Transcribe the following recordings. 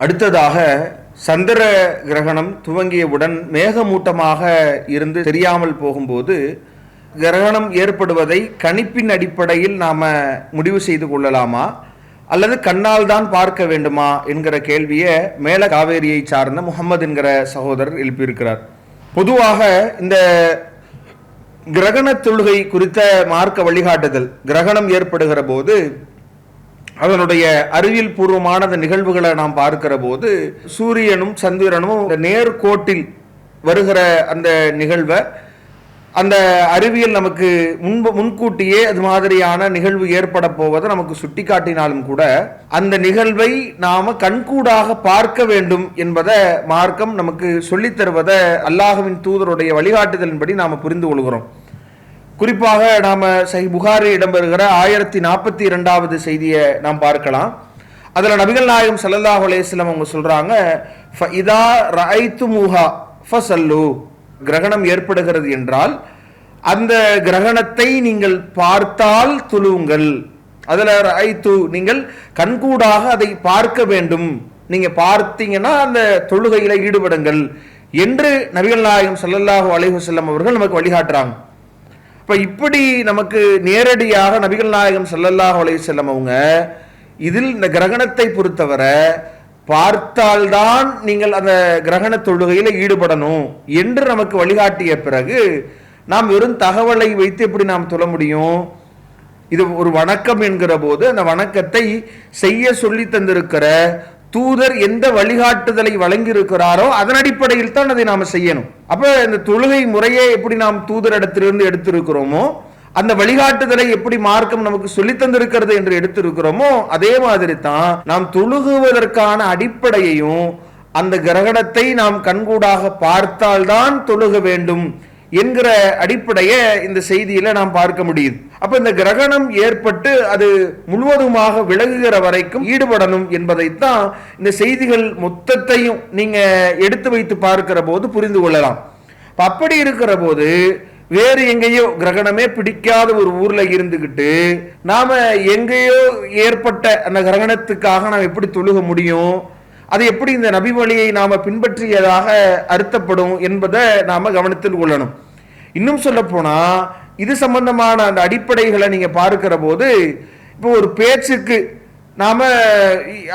அடுத்ததாக சந்திர கிரகணம் துவங்கியவுடன் மேகமூட்டமாக இருந்து தெரியாமல் போகும்போது கிரகணம் ஏற்படுவதை கணிப்பின் அடிப்படையில் நாம் முடிவு செய்து கொள்ளலாமா? அல்லது கண்ணால் தான் பார்க்க வேண்டுமா? என்கிற கேள்வியை மேல காவேரியை சார்ந்த முகமது என்கிற சகோதரர் எழுப்பியிருக்கிறார். பொதுவாக இந்த கிரகண தொழுகை குறித்த மார்க்க வழிகாட்டுதல் கிரகணம் ஏற்படுகிற போது அதனுடைய அறிவியல் பூர்வமான அந்த நிகழ்வுகளை நாம் பார்க்கிற போது சூரியனும் சந்திரனும் நேர்கோட்டில் வருகிற அந்த நிகழ்வை அந்த அறிவியல் நமக்கு முன்பு முன்கூட்டியே அது மாதிரியான நிகழ்வு ஏற்பட போவதை நமக்கு சுட்டிக்காட்டினாலும் கூட அந்த நிகழ்வை நாம கண்கூடாக பார்க்க வேண்டும் என்பதை மார்க்கம் நமக்கு சொல்லித் தருவதை அல்லாஹ்வின் தூதருடைய வழிகாட்டுதலின்படி நாம் புரிந்து கொள்கிறோம். குறிப்பாக நாம் சஹி புகாரி இடம்பெறுகிற ஆயிரத்தி நாற்பத்தி இரண்டாவது செய்தியை நாம் பார்க்கலாம். அதில் நபிகள் நாயகம் சல்லல்லாஹ் அலேஸ்லம் அவங்க சொல்கிறாங்க இதா ரஐத்து ஃப ஃபசல்லு கிரகணம் ஏற்படுகிறது என்றால் அந்த கிரகணத்தை நீங்கள் பார்த்தால் துழுவுங்கள் அதில் ரைத்து நீங்கள் கண்கூடாக அதை பார்க்க வேண்டும். நீங்கள் பார்த்தீங்கன்னா அந்த தொழுகையில் ஈடுபடுங்கள் என்று நபிகள் நாயகம் ஸல்லல்லாஹு அலைஹி வஸல்லம் அவர்கள் நமக்கு வழிகாட்டுறாங்க. இப்போ இப்படி நமக்கு நேரடியாக நபிகள் நாயகம் ஸல்லல்லாஹு அலைஹி வஸல்லம் அவங்க இதில் இந்த கிரகணத்தை பொறுத்தவரை பார்த்தால்தான் நீங்கள் அந்த கிரகண தொழுகையில் ஈடுபடணும் என்று நமக்கு வழிகாட்டிய பிறகு நாம் வெறும் தகவலை வைத்து எப்படி நாம் சொல்ல முடியும்? இது ஒரு வணக்கம் என்கிற போது அந்த வணக்கத்தை செய்ய சொல்லி தந்திருக்கிற தூதர் எந்த வழிகாட்டுதலை வழங்கியிருக்கிறாரோ அதன் அடிப்படையில் தான் அதை நாம் செய்யணும். அப்போ இந்த தொழுகை முறையே எப்படி நாம் தூதர் இடத்திலிருந்து எடுத்திருக்கிறோமோ அந்த வழிகாட்டுதலை எப்படி மார்க்கம் நமக்கு சொல்லி தந்திருக்கிறது என்று எடுத்திருக்கிறோமோ அதே மாதிரி தான் நாம் தொழுகுவதற்கான அடிப்படையையும் அந்த கிரகணத்தை நாம் கண்கூடாக பார்த்தால்தான் தொழுக வேண்டும் என்கிற அடிப்படையை இந்த செய்தியில் நாம் பார்க்க முடியுது. அப்போ இந்த கிரகணம் ஏற்பட்டு அது முழுவதுமாக விலகுகிற வரைக்கும் ஈடுபடணும் என்பதைத்தான் இந்த செய்திகள் மொத்தத்தையும் நீங்கள் எடுத்து வைத்து பார்க்கிற போது புரிந்து கொள்ளலாம். அப்படி இருக்கிற போது வேறு எங்கேயோ கிரகணமே பிடிக்காத ஒரு ஊரில் இருந்துக்கிட்டு நாம் எங்கேயோ ஏற்பட்ட அந்த கிரகணத்துக்காக நாம் எப்படி தொழுக முடியும்? அது எப்படி இந்த நபி வழியை நாம் பின்பற்றியதாக அர்த்தப்படும் என்பதை நாம் கவனத்தில் கொள்ளணும். இன்னும் சொல்லப்போனால் இது சம்பந்தமான அந்த அடிப்படைகளை நீங்கள் பார்க்கிற போது இப்போ ஒரு பேச்சுக்கு நாம்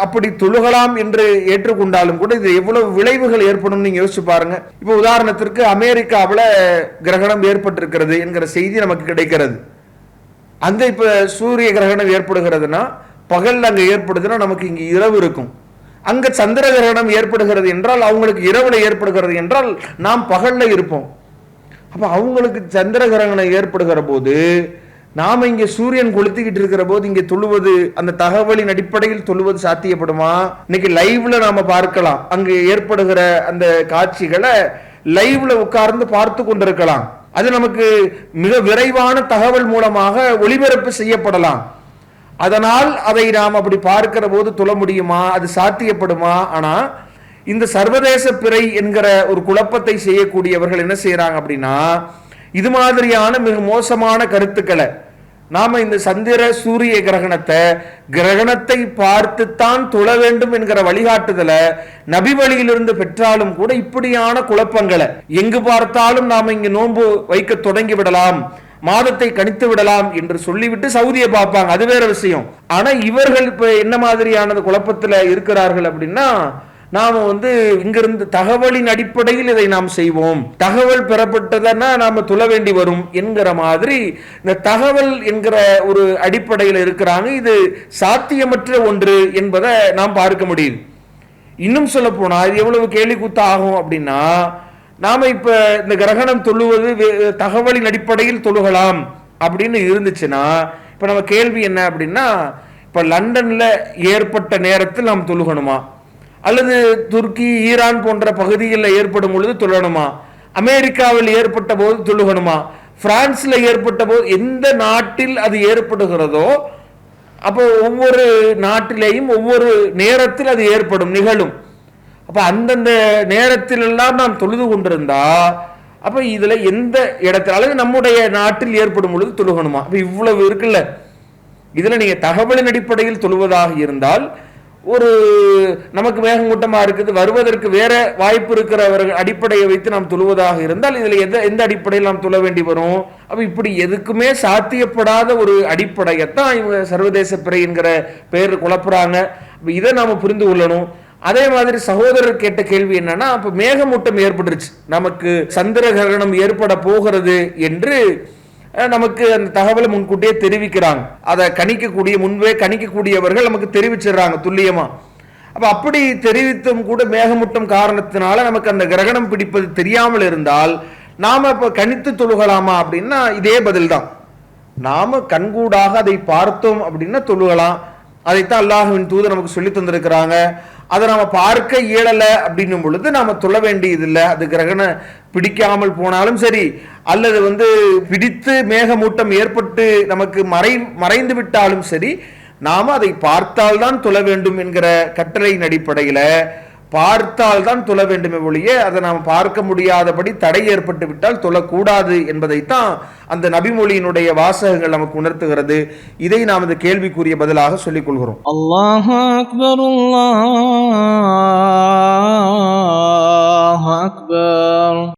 அப்படி தொழுகலாம் என்று ஏற்றுக்கொண்டாலும் கூட இது எவ்வளவு விளைவுகள் ஏற்படும் நீங்கள் யோசிச்சு பாருங்க. இப்போ உதாரணத்திற்கு அமெரிக்காவில் கிரகணம் ஏற்பட்டிருக்கிறது என்கிற செய்தி நமக்கு கிடைக்கிறது. அந்த இப்போ சூரிய கிரகணம் ஏற்படுகிறதுனா பகல் அங்கே ஏற்படுதுன்னா நமக்கு இங்கே இரவு இருக்கும். அங்கே சந்திர கிரகணம் ஏற்படுகிறது என்றால் அவங்களுக்கு இரவில் ஏற்படுகிறது என்றால் நாம் பகலில் இருப்போம். அப்போ அவங்களுக்கு சந்திர கிரகணம் ஏற்படுகிற போது நாம் இங்கே சூரியன் கொளுத்திக்கிட்டு இருக்கிற போது இங்கே தொழுவது அந்த தகவலின் அடிப்படையில் தொழுவது சாத்தியப்படுமா? இன்னைக்கு லைவ்ல நாம பார்க்கலாம். அங்கே ஏற்படுகிற அந்த காட்சிகளை லைவ்ல உட்கார்ந்து பார்த்து கொண்டிருக்கலாம். அது நமக்கு மிக விரைவான தகவல் மூலமாக ஒளிபரப்பு செய்யப்படலாம். அதனால் அதை நாம் அப்படி பார்க்கிற போது தொழ முடியுமா? அது சாத்தியப்படுமா? ஆனா இந்த சர்வதேச பிறை என்கிற ஒரு குழப்பத்தை செய்யக்கூடியவர்கள் என்ன செய்யறாங்க அப்படின்னா இது மாதிரியான மிக மோசமான கருத்துக்களை நாம இந்த சந்திர சூரிய கிரகணத்தை கிரகணத்தை பார்த்துத்தான் தொழ வேண்டும் என்கிற வழிகாட்டுதலை நபி வழியிலிருந்து பெற்றாலும் கூட இப்படியான குழப்பங்களை எங்கு பார்த்தாலும் நாம இங்கு நோன்பு வைக்க தொடங்கி விடலாம். மாதத்தை கணித்து விடலாம் என்று சொல்லிவிட்டு சவுதியை பார்ப்பாங்க. அது வேற விஷயம். ஆனா இவர்கள் இப்ப என்ன மாதிரியானது குழப்பத்துல இருக்கிறார்கள் அப்படின்னா நாம வந்து இங்கிருந்து தகவலின் அடிப்படையில் இதை நாம் செய்வோம். தகவல் பெறப்பட்டதன்னா நாம துள வேண்டி வரும் என்கிற மாதிரி இந்த தகவல் என்கிற ஒரு அடிப்படையில் இருக்கிறாங்க. இது சாத்தியமற்ற ஒன்று என்பதை நாம் பார்க்க முடியுது. இன்னும் சொல்ல போனா இது எவ்வளவு கேலி கூத்து ஆகும் அப்படின்னா நாம் இப்போ இந்த கிரகணம் தொழுவது தகவலின் அடிப்படையில் தொழுகலாம் அப்படின்னு இருந்துச்சுன்னா இப்போ நம்ம கேள்வி என்ன அப்படின்னா இப்போ லண்டனில் ஏற்பட்ட நேரத்தில் நாம் தொழுகணுமா? அல்லது துருக்கி ஈரான் போன்ற பகுதிகளில் ஏற்படும் பொழுது தொழணுமா? அமெரிக்காவில் ஏற்பட்ட போது தொழுகணுமா? பிரான்ஸில் ஏற்பட்ட போது எந்த நாட்டில் அது ஏற்படுகிறதோ அப்போ ஒவ்வொரு நாட்டிலேயும் ஒவ்வொரு நேரத்தில் அது ஏற்படும் நிகழும். அப்போ அந்தந்த நேரத்திலெல்லாம் நாம் தொழுது கொண்டிருந்தா அப்போ இதில் எந்த இடத்துல அல்லது நம்முடைய நாட்டில் ஏற்படும் பொழுது தொழுகணுமா? அப்போ இவ்வளவு இருக்குல்ல. இதில் நீங்கள் தகவலின் அடிப்படையில் தொழுவதாக இருந்தால் ஒரு நமக்கு மேகமூட்டமா இருக்குது வருவதற்கு வேற வாய்ப்பு இருக்கிறவர்கள் அடிப்படையை வைத்து நாம் துழுவதாக இருந்தால் இதில் எந்த எந்த அடிப்படையில் நாம் தொழ வேண்டி வரும்? அப்போ இப்படி எதுக்குமே சாத்தியப்படாத ஒரு அடிப்படையைத்தான் இவங்க சர்வதேச பிறை என்கிற பெயர் குழப்புறாங்க. அப்போ இதை நாம் புரிந்து கொள்ளணும். அதே மாதிரி சகோதரர் கேட்ட கேள்வி என்னன்னா அப்ப மேகமூட்டம் ஏற்பட்டுருச்சு. நமக்கு சந்திர கிரகணம் ஏற்பட போகிறது என்று நமக்கு அந்த தகவலை முன்கூட்டியே தெரிவிக்கிறாங்க. அதை கணிக்கக்கூடிய முன்பே கணிக்கக்கூடியவர்கள் நமக்கு தெரிவிச்சிடுறாங்க துல்லியமா. அப்ப அப்படி தெரிவித்தும் கூட மேகமூட்டம் காரணத்தினால நமக்கு அந்த கிரகணம் பிடிப்பது தெரியாமல் இருந்தால் நாம இப்ப கணித்து தொழுகலாமா அப்படின்னா இதே பதில் தான் நாம கண்கூடாக அதை பார்த்தோம் அப்படின்னா தொழுகலாம். அதைத்தான் அல்லாஹுவின் தூது நமக்கு சொல்லி தந்திருக்கிறாங்க. அதை நாம் பார்க்க இயலலை அப்படின்னும் பொழுது நாம் தொழ வேண்டியதில்லை. அது கிரகணம் பிடிக்காமல் போனாலும் சரி அல்லது வந்து பிடித்து மேகமூட்டம் ஏற்பட்டு நமக்கு மறை மறைந்து விட்டாலும் சரி நாம் அதை பார்த்தால்தான் தொழ வேண்டும் என்கிற கட்டளையின் அடிப்படையில் பார்த்தால்தான் தான் வேண்டுமே ஒழிய அதை நாம் பார்க்க முடியாதபடி தடை ஏற்பட்டு விட்டால் தொழக்கூடாது என்பதைத்தான் அந்த நபிமொழியினுடைய வாசகங்கள் நமக்கு உணர்த்துகிறது. இதை நாம் இந்த கேள்விக்குரிய பதிலாக சொல்லிக் கொள்கிறோம். அல்லாஹ் அக்பர் அல்லாஹ் அக்பர்.